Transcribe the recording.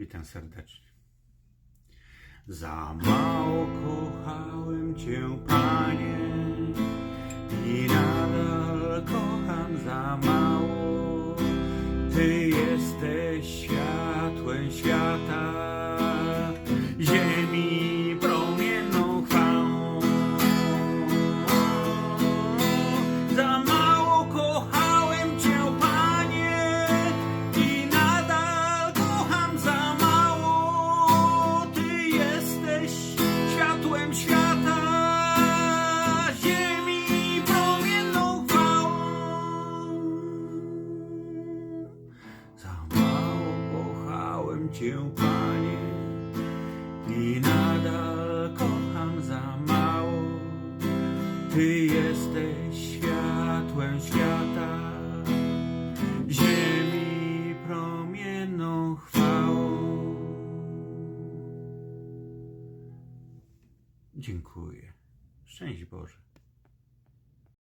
Witam serdecznie. Za mało kochałem Cię, Panie, i nadal kocham za mało. Ty jesteś światłem świata, Cię, Panie, i nadal kocham za mało. Ty jesteś światłem świata, ziemi promienną chwałą. Dziękuję. Szczęść Boże.